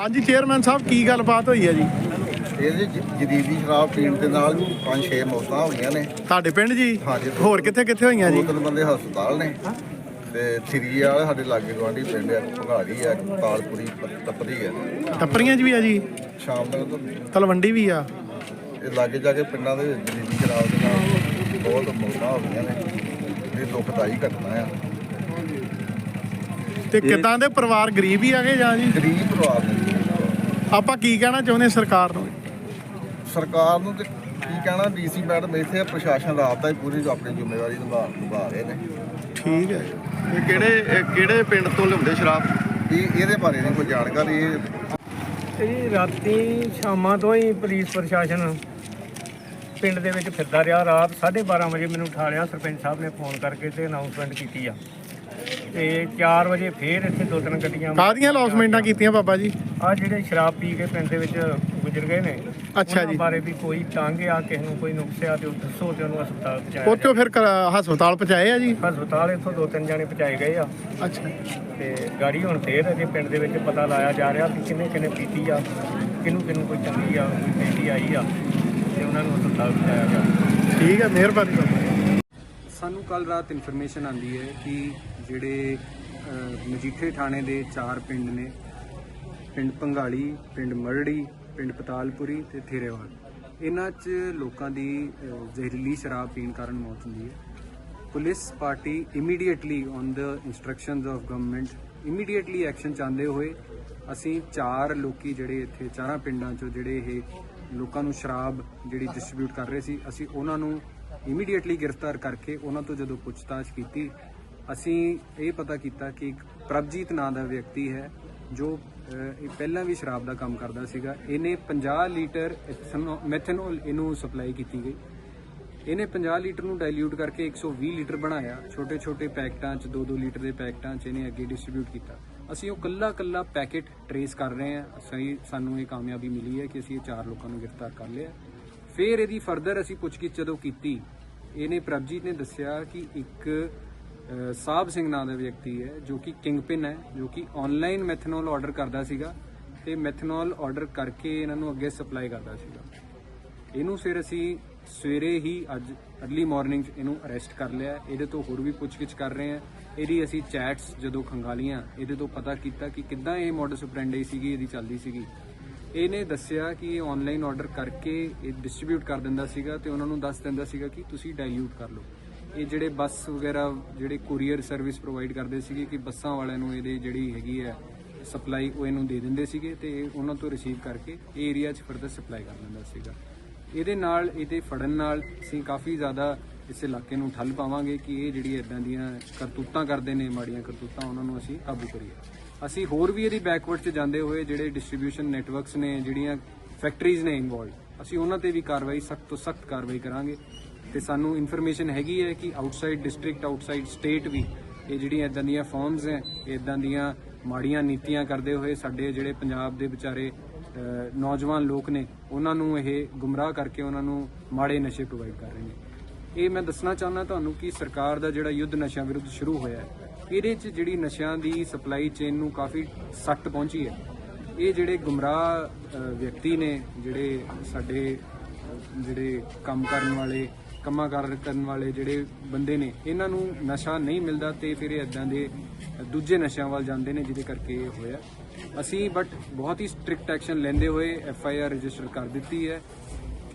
ਹਾਂਜੀ ਚੇਅਰਮੈਨ ਸਾਹਿਬ ਕੀ ਗੱਲਬਾਤ ਹੋਈ ਹੈ ਜੀ? ਇਹਦੇ ਜਦੀਦੀ ਸ਼ਰਾਬ ਪੀਣ ਦੇ ਨਾਲ ਪੰਜ ਛੇ ਮੌਤਾਂ ਹੋਈਆਂ ਨੇ। ਤੁਹਾਡੇ ਪਿੰਡ ਜੀ? ਹਾਂਜੀ। ਹੋਰ ਕਿੱਥੇ ਕਿੱਥੇ ਹੋਈਆਂ ਦੋ ਜੀ ਤਿੰਨ ਬੰਦੇ ਹਸਪਤਾਲ ਨੇ। ਤੇ ਥਰੀ ਵਾਲੇ ਸਾਡੇ ਲਾਗੇ ਗਵਾਂਢੀ ਪਿੰਡ ਆ ਭਗਾੜੀ ਆ ਤਾਲਪੁਰੀ ਤਪਰੀ ਆ। ਟੱਪਰੀਆਂ 'ਚ ਵੀ ਆ ਜੀ? ਸ਼ਾਮ ਤੱਕ ਤਲਵੰਡੀ ਵੀ ਆ? ਇਹ ਲਾਗੇ ਜਾ ਕੇ ਪਿੰਡਾਂ ਦੇ ਵਿੱਚ ਜਦੀਦੀ ਸ਼ਰਾਬ ਦੇ ਨਾਲ ਬਹੁਤ ਮੌਤਾਂ ਹੋ ਗਈਆਂ ਨੇ। ਇਹ ਦੁਖਦਾਈ ਘਟਨਾ ਆ। ਤੇ ਕਿਦਾਂ ਦੇ ਪਰਿਵਾਰ ਗਰੀਬ ਹੀ ਆਗੇ ਜਾਂ ਜੀ? ਗਰੀਬ ਪਰਿਵਾਰ ਨੇ ਆਪਾਂ ਕੀ ਕਹਿਣਾ ਚਾਹੁੰਦੇ ਸਰਕਾਰ ਨੂੰ? ਸਰਕਾਰ ਨੂੰ ਤੇ ਕੀ ਕਹਿਣਾ ਡੀਸੀ ਮੈਡਮ ਇੱਥੇ ਪ੍ਰਸ਼ਾਸਨ ਰਾਤ ਦਾ ਹੀ ਪੂਰੀ ਆਪਣੀ ਜ਼ਿੰਮੇਵਾਰੀ ਨਿਭਾ ਨਿਭਾ ਰਹੇ ਨੇ। ਠੀਕ ਹੈ। ਇਹ ਕਿਹੜੇ ਇਹ ਕਿਹੜੇ ਪਿੰਡ ਤੋਂ ਲਿਆਉਂਦੇ ਸ਼ਰਾਬ? ਇਹ ਇਹਦੇ ਬਾਰੇ ਨਹੀਂ ਕੋਈ ਜਾਣਕਾਰੀ। ਇਹ ਇਹ ਰਾਤੀ ਸ਼ਾਮਾਂ ਤੋਂ ਹੀ ਪੁਲਿਸ ਪ੍ਰਸ਼ਾਸਨ ਪਿੰਡ ਦੇ ਵਿੱਚ ਫਿਰਦਾ ਰਿਹਾ। ਰਾਤ 12:30 ਵਜੇ ਮੈਨੂੰ ਉਠਾ ਲਿਆ ਸਰਪੰਚ ਸਾਹਿਬ ਨੇ ਫੋਨ ਕਰਕੇ ਤੇ ਅਨਾਉਂਸਮੈਂਟ ਕੀਤੀ ਆ। ਤੇ 4 ਵਜੇ ਫੇਰ ਇੱਥੇ ਦੋ ਤਿੰਨ ਗੱਡੀਆਂ ਕਾਹਦੀਆਂ ਲੌਸਮੈਂਟਾਂ ਕੀਤੀਆਂ ਬਾਬਾ ਜੀ? ਆ ਜਿਹੜੇ ਸ਼ਰਾਬ ਪੀ ਕੇ ਪਿੰਡ ਦੇ ਵਿੱਚ ਗੁਜ਼ਰ ਗਏ ਨੇ ਅੱਛਾ ਜੀ। ਬਾਰੇ ਵੀ ਕੋਈ ਤੰਗ ਆ ਕਿਸੇ ਨੂੰ ਕੋਈ ਨੁਕਸ ਆ ਤੇ ਉਹ ਦੱਸੋ ਤੇ ਉਹਨੂੰ ਹਸਪਤਾਲ ਪਹੁੰਚਾਇਆ ਉੱਥੋਂ ਫਿਰ ਕ- ਹਸਪਤਾਲ ਪਹੁੰਚਾਏ ਆ ਜੀ? ਜਾਏ। ਹਸਪਤਾਲ ਇੱਥੋਂ ਦੋ ਤਿੰਨ ਜਾਣੇ ਪਹੁੰਚਾਏ ਗਏ ਆ। ਅੱਛਾ। ਤੇ ਗਾੜੀ ਹੁਣ ਫੇਰ ਅਜੇ ਪਿੰਡ ਦੇ ਵਿੱਚ ਪਤਾ ਲਾਇਆ ਜਾ ਰਿਹਾ ਵੀ ਕਿੰਨੇ ਕਿੰਨੇ ਪੀਤੀ ਆ ਕਿਹਨੂੰ ਕਿਹਨੂੰ ਕੋਈ ਚੰਗੀ ਆ ਕੋਈ ਪੀਤੀ ਆਈ ਆ ਤੇ ਉਹਨਾਂ ਨੂੰ ਹਸਪਤਾਲ ਪਹੁੰਚਾਇਆ ਗਿਆ ਠੀਕ ਹੈ ਮਿਹਰਬਾਨੀ। ਬਾਬਾ ਸਾਨੂੰ ਕੱਲ ਰਾਤ ਇਨਫੋਰਮੇਸ਼ਨ ਆਂਦੀ ਹੈ ਕਿ ਜਿਹੜੇ ਮਜੀਠੇ ਥਾਣੇ ਦੇ ਚਾਰ ਪਿੰਡ ਨੇ ਪਿੰਡ ਪੰਗਾਲੀ, ਪਿੰਡ ਮਰੜੀ, ਪਿੰਡ ਪਤਾਲਪੁਰੀ ਤੇ ਥੇਰੇਵਾਲ। ਇਹਨਾਂ 'ਚ ਲੋਕਾਂ ਦੀ ਜ਼ਹਿਰੀਲੀ ਸ਼ਰਾਬ ਪੀਣ ਕਾਰਨ ਮੌਤ ਹੁੰਦੀ ਹੈ। Police party immediately on the instructions of government immediately action ਚਾਹੁੰਦੇ ਹੋਏ ਅਸੀਂ ਚਾਰ ਲੋਕੀ ਜਿਹੜੇ ਇੱਥੇ, ਚਾਰਾਂ ਪਿੰਡਾਂ 'ਚੋਂ ਜਿਹੜੇ ਇਹ ਲੋਕਾਂ ਨੂੰ ਸ਼ਰਾਬ ਜਿਹੜੀ ਡਿਸਟ੍ਰੀਬਿਊਟ ਕਰ ਰਹੇ ਸੀ, ਅਸੀਂ ਉਹਨਾਂ ਨੂੰ ਇਮੀਡੀਏਟਲੀ ਗ੍ਰਿਫਤਾਰ ਕਰਕੇ ਉਹਨਾਂ ਤੋਂ ਜਦੋਂ ਪੁੱਛਤਾਛ ਕੀਤੀ, ਅਸੀਂ ਇਹ ਪਤਾ ਕੀਤਾ ਕਿ ਇੱਕ ਪ੍ਰਭਜੀਤ ਨਾਂ ਦਾ ਵਿਅਕਤੀ ਹੈ। ਜੋ ਇਹ ਪਹਿਲਾਂ ਵੀ ਸ਼ਰਾਬ ਦਾ ਕੰਮ ਕਰਦਾ ਸੀਗਾ, ਇਹਨੇ 50 ਲੀਟਰ ਮੈਥਨੋਲ ਇਹਨੂੰ ਸਪਲਾਈ ਕੀਤੀ ਗਈ। ਇਹਨੇ 50 ਲੀਟਰ ਨੂੰ ਡਾਈਲਿਊਟ ਕਰਕੇ 120 ਲੀਟਰ ਬਣਾਇਆ। ਛੋਟੇ ਛੋਟੇ ਪੈਕਟਾਂ 'ਚ 2-2 ਲੀਟਰ ਦੇ ਪੈਕਟਾਂ 'ਚ ਇਹਨੇ ਅੱਗੇ ਡਿਸਟ੍ਰੀਬਿਊਟ ਕੀਤਾ। ਅਸੀਂ ਉਹ ਕੱਲਾ ਕੱਲਾ ਪੈਕੇਟ ਟਰੇਸ ਕਰ ਰਹੇ ਹਾਂ। ਸਹੀ ਸਾਨੂੰ ਇਹ ਕਾਮਯਾਬੀ ਮਿਲੀ ਹੈ ਕਿ ਅਸੀਂ ਇਹ ਚਾਰ ਲੋਕਾਂ ਨੂੰ ਗ੍ਰਿਫਤਾਰ ਕਰ ਲਿਆ। ਫਿਰ ਇਹਦੀ ਫਰਦਰ ਅਸੀਂ ਪੁੱਛਗਿੱਛ ਜਦੋਂ ਕੀਤੀ, ਇਹਨੇ ਪ੍ਰਭਜੀਤ ਨੇ ਦੱਸਿਆ ਕਿ ਇੱਕ ਸਾਹਿਬ ਸਿੰਘ ਨਾਂ ਦਾ ਵਿਅਕਤੀ ਹੈ, ਜੋ ਕਿ ਕਿੰਗਪਿਨ ਹੈ, ਜੋ ਕਿ ਆਨਲਾਈਨ ਮੈਥਨੋਲ ਆਰਡਰ ਕਰਦਾ ਸੀਗਾ ਤੇ ਮੈਥਨੋਲ ਆਰਡਰ ਕਰਕੇ ਇਹਨਾਂ ਨੂੰ ਅੱਗੇ ਸਪਲਾਈ ਕਰਦਾ ਸੀਗਾ। ਇਹਨੂੰ ਫਿਰ ਅਸੀਂ ਸਵੇਰੇ ਹੀ ਅੱਜ ਅਰਲੀ ਮਾਰਨਿੰਗ ਇਹਨੂੰ ਅਰੈਸਟ ਕਰ ਲਿਆ। ਇਹਦੇ ਤੋਂ ਹੋਰ ਵੀ ਪੁੱਛਗਿੱਛ ਕਰ ਰਹੇ ਹਾਂ। ਇਹਦੀ ਅਸੀਂ ਚੈਟਸ ਜਦੋਂ ਖੰਗਾਲੀਆਂ, ਇਹਦੇ ਤੋਂ ਪਤਾ ਕੀਤਾ ਕਿ ਕਿੱਦਾਂ ਇਹ ਮੋਡਸ ਆਪਰੈਂਡੀ ਸੀਗੀ, ਇਹਦੀ ਚੱਲਦੀ ਸੀਗੀ। ਇਹਨੇ ਦੱਸਿਆ ਕਿ ਇਹ ਆਨਲਾਈਨ ਆਰਡਰ ਕਰਕੇ ਇਹ ਡਿਸਟ੍ਰੀਬਿਊਟ ਕਰ ਦਿੰਦਾ ਸੀਗਾ ਤੇ ਉਹਨਾਂ ਨੂੰ ਦੱਸ ਦਿੰਦਾ ਸੀਗਾ ਕਿ ਤੁਸੀਂ ਡਾਈਲਿਊਟ ਕਰ ਲਓ। ਇਹ ਜਿਹੜੇ ਬੱਸ ਵਗੈਰਾ, ਜਿਹੜੇ ਕੁਰੀਅਰ ਸਰਵਿਸ ਪ੍ਰੋਵਾਈਡ ਕਰਦੇ ਸੀਗੇ ਕਿ ਬੱਸਾਂ ਵਾਲਿਆਂ ਨੂੰ ਇਹਦੇ ਜਿਹੜੀ ਹੈਗੀ ਹੈ ਸਪਲਾਈ ਉਹ ਇਹਨੂੰ ਦੇ ਦਿੰਦੇ ਸੀਗੇ ਤੇ ਇਹ ਉਹਨਾਂ ਤੋਂ ਰਿਸੀਵ ਕਰਕੇ ਇਹ ਏਰੀਆ 'ਚ ਫਰਦਰ ਸਪਲਾਈ ਕਰ ਦਿੰਦਾ ਸੀਗਾ। ਇਹਦੇ ਨਾਲ, ਇਹਦੇ ਫੜਨ ਨਾਲ ਅਸੀਂ ਕਾਫੀ ਜ਼ਿਆਦਾ ਇਸ ਇਲਾਕੇ ਨੂੰ ਠੱਲ ਪਾਵਾਂਗੇ ਕਿ ਇਹ ਜਿਹੜੀ ਇਦਾਂ ਦੀਆਂ ਕਰਤੂਤਾਂ ਕਰਦੇ ਨੇ, ਮਾੜੀਆਂ ਕਰਤੂਤਾਂ ਉਹਨਾਂ ਨੂੰ ਅਸੀਂ ਕਾਬੂ ਕਰੀਏ। ਅਸੀਂ ਹੋਰ ਵੀ ਇਹਦੀ ਬੈਕਵਰਡ 'ਚ ਜਾਂਦੇ ਹੋਏ ਜਿਹੜੇ ਡਿਸਟ੍ਰੀਬਿਊਸ਼ਨ ਨੈਟਵਰਕਸ ਨੇ, ਜਿਹੜੀਆਂ ਫੈਕਟਰੀਜ਼ ਨੇ ਇਨਵੋਲਡ ਅਸੀਂ ਉਹਨਾਂ ਤੇ ਵੀ ਕਾਰਵਾਈ, ਸਖਤ ਤੋਂ ਸਖਤ ਕਾਰਵਾਈ ਕਰਾਂਗੇ। ਤੇ ਸਾਨੂੰ ਇਨਫੋਰਮੇਸ਼ਨ ਹੈਗੀ ਹੈ ਕਿ ਆਊਟਸਾਈਡ ਡਿਸਟ੍ਰਿਕਟ ਆਊਟਸਾਈਡ ਸਟੇਟ ਵੀ ਇਹ ਜਿਹੜੀਆਂ ਇਦਾਂ ਦੀਆਂ ਫਰਮਸ ਹੈ ਇਦਾਂ ਦੀਆਂ ਮਾੜੀਆਂ ਨੀਤੀਆਂ ਕਰਦੇ ਹੋਏ ਸਾਡੇ ਜਿਹੜੇ ਪੰਜਾਬ ਦੇ ਵਿਚਾਰੇ ਨੌਜਵਾਨ ਲੋਕ ਨੇ, ਉਹਨਾਂ ਨੂੰ ਇਹ ਗੁੰਮਰਾਹ ਕਰਕੇ ਉਹਨਾਂ ਨੂੰ ਮਾੜੇ ਨਸ਼ੇ ਪ੍ਰੋਵਾਈਡ ਕਰ ਰਹੇ ਨੇ। ਇਹ ਮੈਂ ਦੱਸਣਾ ਚਾਹੁੰਦਾ ਤੁਹਾਨੂੰ ਕਿ ਸਰਕਾਰ ਦਾ ਜਿਹੜਾ ਯੁੱਧ ਨਸ਼ਿਆਂ ਵਿਰੁੱਧ ਸ਼ੁਰੂ ਹੋਇਆ ਹੈ, ਇਹਦੇ 'ਚ ਜਿਹੜੀ ਨਸ਼ਿਆਂ ਦੀ ਸਪਲਾਈ ਚੇਨ ਨੂੰ ਕਾਫੀ ਸੱਟ ਪਹੁੰਚੀ ਹੈ। ਇਹ ਜਿਹੜੇ ਗੁੰਮਰਾਹ ਵਿਅਕਤੀ ਨੇ, ਜਿਹੜੇ ਸਾਡੇ ਜਿਹੜੇ ਕੰਮ ਕਰਨ ਵਾਲੇ ਕੰਮਾਂ ਕਾਰ ਕਰਨ ਵਾਲੇ ਜਿਹੜੇ ਬੰਦੇ ਨੇ, ਇਹਨਾਂ ਨੂੰ ਨਸ਼ਾ ਨਹੀਂ ਮਿਲਦਾ ਤੇ ਫਿਰ ਇਹ ਇਦਾਂ ਦੇ ਦੂਜੇ ਨਸ਼ਿਆਂ ਵੱਲ ਜਾਂਦੇ ਨੇ ਜਿਹਦੇ ਕਰਕੇ ਇਹ ਹੋਇਆ। ਅਸੀਂ ਬਟ ਬਹੁਤ ਹੀ ਸਟ੍ਰਿਕਟ ਐਕਸ਼ਨ ਲੈਂਦੇ ਹੋਏ ਐਫ ਆਈ ਆਰ ਰਜਿਸਟਰ ਕਰ ਦਿੱਤੀ ਹੈ।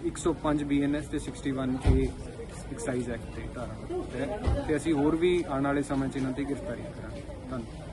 105 ਬੀਐਨਐਸ ਤੇ 61 ਏ ਐਕਸਾਈਜ਼ ਐਕਟ ਤੇ ਧਾਰਾ ਤੇ ਅਸੀਂ ਹੋਰ ਵੀ ਆਉਣ ਵਾਲੇ ਸਮੇਂ 'ਚ ਇਹਨਾਂ ਤੇ ਗ੍ਰਿਫਤਾਰੀ ਕਰਾਂਗੇ। ਧੰਨਵਾਦ।